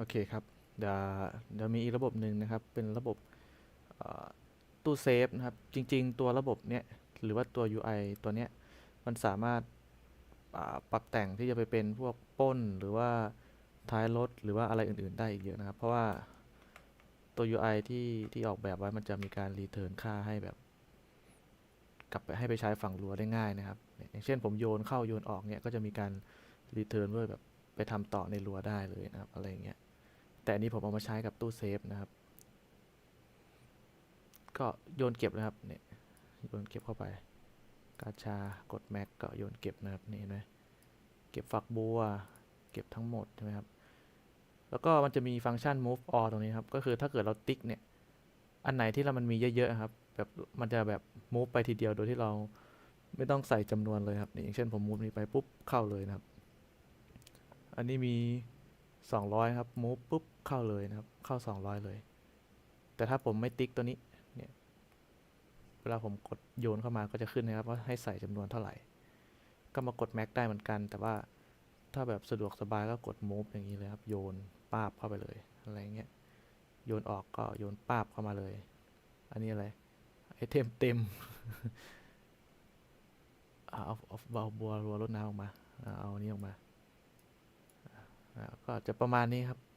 โอเคครับ เดี๋ยวเดี๋ยวมีอีกระบบหนึ่งนะครับ เป็นระบบตู้เซฟนะครับ จริง ๆ ตัวระบบเนี้ยหรือว่าตัว UI ตัวเนี้ยมันสามารถปรับแต่งที่จะไปเป็นพวกป้นหรือว่าท้ายรถหรือว่าอะไรอื่น ๆ ได้อีกเยอะนะครับ เพราะว่าตัว UI ที่ที่ออกแบบไว้มันจะมีการรีเทิร์นค่าให้แบบ กลับไปให้ไปใช้ฝั่งรั้วได้ง่ายนะครับ อย่างเช่นผมโยนเข้าโยนออกเนี่ยก็จะมีการรีเทิร์นด้วยแบบไปทำต่อในรั้วได้เลยนะครับ อะไรเงี้ย แต่อันนี้ผมเอามาใช้กับตู้เซฟนะครับ ก็โยนเก็บนะครับเนี่ยโยนเก็บเข้าไป กาชากดแม็กก็โยนเก็บนะครับนี่เห็นไหมเก็บฝักบัว เก็บทั้งหมดใช่ไหมครับแล้วก็มันจะมีฟังก์ชัน move all ตรงนี้ครับ ก็คือถ้าเกิดเราติ๊กเนี่ย อันไหนที่เรามันมีเยอะๆครับ แบบมันจะแบบ move ไปทีเดียวโดยที่เราไม่ต้องใส่จำนวนเลยครับนี่อย่างเช่นผม move นี้ไปปุ๊บเข้าเลยนะครับ อันนี้มี 200 ครับ move ปุ๊บเข้าเลยนะครับ เข้า 200 เลย แต่ถ้าผมไม่ติ๊กตัวนี้เนี่ยเวลาผมกดโยนเข้ามาก็จะขึ้นนะครับว่าให้ใส่จำนวนเท่าไหร่ ก็มากด max ได้เหมือนกัน แต่ว่าถ้าแบบสะดวกสบายก็กด move อย่างนี้เลยครับ โยนป้าบเข้าไปเลยอะไรเงี้ยโยนออกก็โยนป้าบเข้ามาเลย อันนี้อะไรไอเทมเต็มเอาเอาเอาบัวรัวรดน้ำออกมา เอาอันนี้ออกมา ก็จะประมาณนี้ครับ